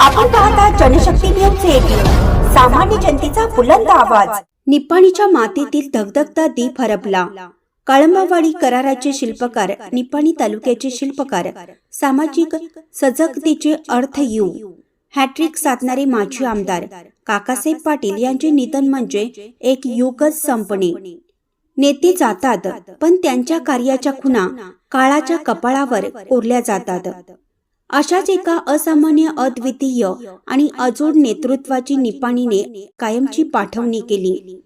आपण पाहता Janshakti news eighteen सामान्य जनतेचा बुलंद आवाज. निपाणीच्या मातीतील धगधगता दीप हरपला. काळंबावाडी कराराचे शिल्पकार निपाणी तालुक्याचे शिल्पकार सामाजिक सजगतेचे अर्थ येऊ. हॅट्रिक साधणारे माजी आमदार काकासाहेब पाटील यांचे निधन म्हणजे एक युगच संपणे. नेते जातात पण त्यांच्या कार्याच्या खुणा काळाच्या कपाळावर कोरल्या जातात. अशाच एका असामान्य अद्वितीय आणि अजोड नेतृत्वाची निपाणीने कायमची पाठवणी केली.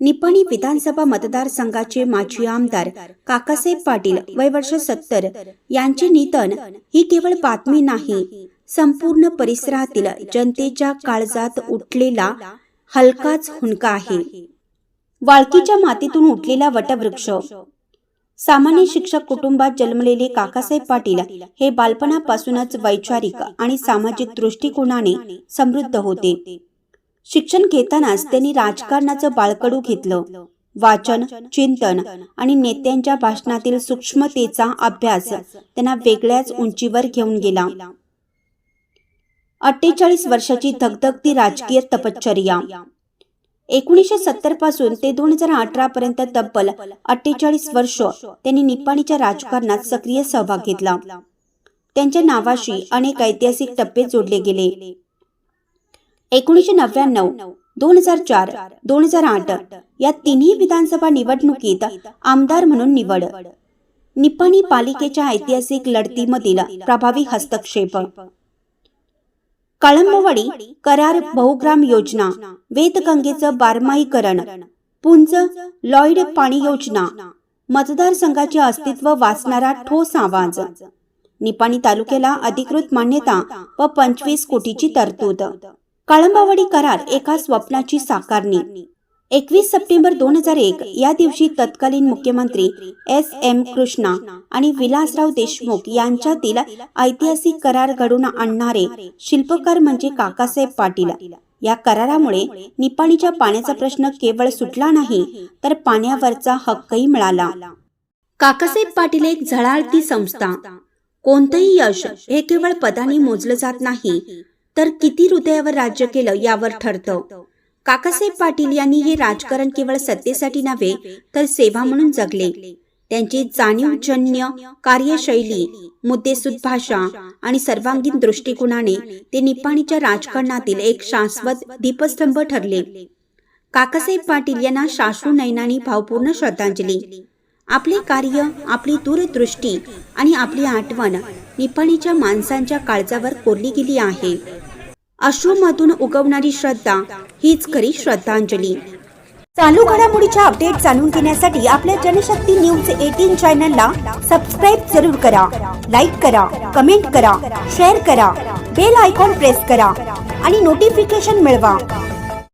निपाणी विधानसभा मतदारसंघाचे माजी आमदार काकासाहेब पाटील वय वर्ष सत्तर यांचे निधन ही केवळ बातमी नाही संपूर्ण परिसरातील जनतेच्या काळजात उठलेला हलकाच हुंका आहे. वाळकीच्या मातीतून उठलेला वटवृक्ष सामान्य शिक्षक कुटुंबात जन्मलेले काकासाहेब पाटील हे बालपणापासूनच वैचारिक आणि सामाजिक दृष्टिकोनाने समृद्ध होते. शिक्षण घेतानाच त्यांनी राजकारणाचं बाळकडू घेतलं. वाचन चिंतन आणि नेत्यांच्या भाषणातील सूक्ष्मतेचा अभ्यास त्यांना वेगळ्याच उंचीवर घेऊन गेला. अठ्ठेचाळीस वर्षाची धगधगती राजकीय तपश्चर्या. एकोणीसशे सत्तरपासून ते दोन हजार अठरा पर्यंत तब्बल अठ्ठेचाळीस वर्ष त्यांनी निपाणीच्या राजकारणात सक्रिय सहभाग घेतला. त्यांच्या नावाशी अनेक ऐतिहासिक टप्पे जोडले गेले. एकोणीसशे नव्याण्णव दोन हजार चार दोन हजार आठ या तिन्ही विधानसभा निवडणुकीत आमदार म्हणून निवड. निपाणी पालिकेच्या ऐतिहासिक लढतीमधील प्रभावी हस्तक्षेप. कळंबवाडी करार बहुग्राम योजना वेदगंगेचं बारमाहीकरण पुंज लॉईड पाणी योजना मतदारसंघाचे अस्तित्व वाचणारा ठोस आवाज. निपाणी तालुक्याला अधिकृत मान्यता व पंचवीस कोटीची तरतूद. कळंबावाडी करार एका स्वप्नाची साकारणी. एकवीस सप्टेंबर दोन हजार एक या दिवशी तत्कालीन मुख्यमंत्री एस एम कृष्णा आणि विलासराव देशमुख यांच्यातील ऐतिहासिक करार घडून आणणारे शिल्पकार म्हणजे काकासाहेब पाटील. या करारामुळे निपाणीच्या पाण्याचा प्रश्न केवळ सुटला नाही तर पाण्यावरचा हक्कही मिळाला. काकासाहेब पाटील एक झळाळती संस्था. कोणतंही यश हे केवळ पदाने मोजलं जात नाही तर किती हृदयावर राज्य केलं यावर ठरतं. काकासाहेब पाटील यांनी हे राजकारण केवळ सत्तेसाठी नव्हे तर सेवा म्हणून जगले. त्यांची जाणीवजन्य कार्यशैली मुद्देसूद भाषा आणि सर्वांगीण दृष्टिकोनाने ते निपाणीच्या राजकारणातील एक शाश्वत दीपस्तंभ ठरले. काकासाहेब पाटील यांना शाश्रू नयनानी भावपूर्ण श्रद्धांजली. आपले कार्य आपली दूरदृष्टी आणि आपली आठवण. निपाणीच्या माणसांच्या काळजावर कोरली गेली आहे. अश्रूमधून उगवणारी श्रद्धा हीच खरी श्रद्धांजली. चालू घडामोडीच्या अपडेट जाणून घेण्यासाठी आपल्या जनशक्ती न्यूज एटीन चॅनलला सबस्क्राईब जरूर करा लाईक करा कमेंट करा शेअर करा बेल आयकॉन प्रेस करा आणि नोटिफिकेशन मिळवा.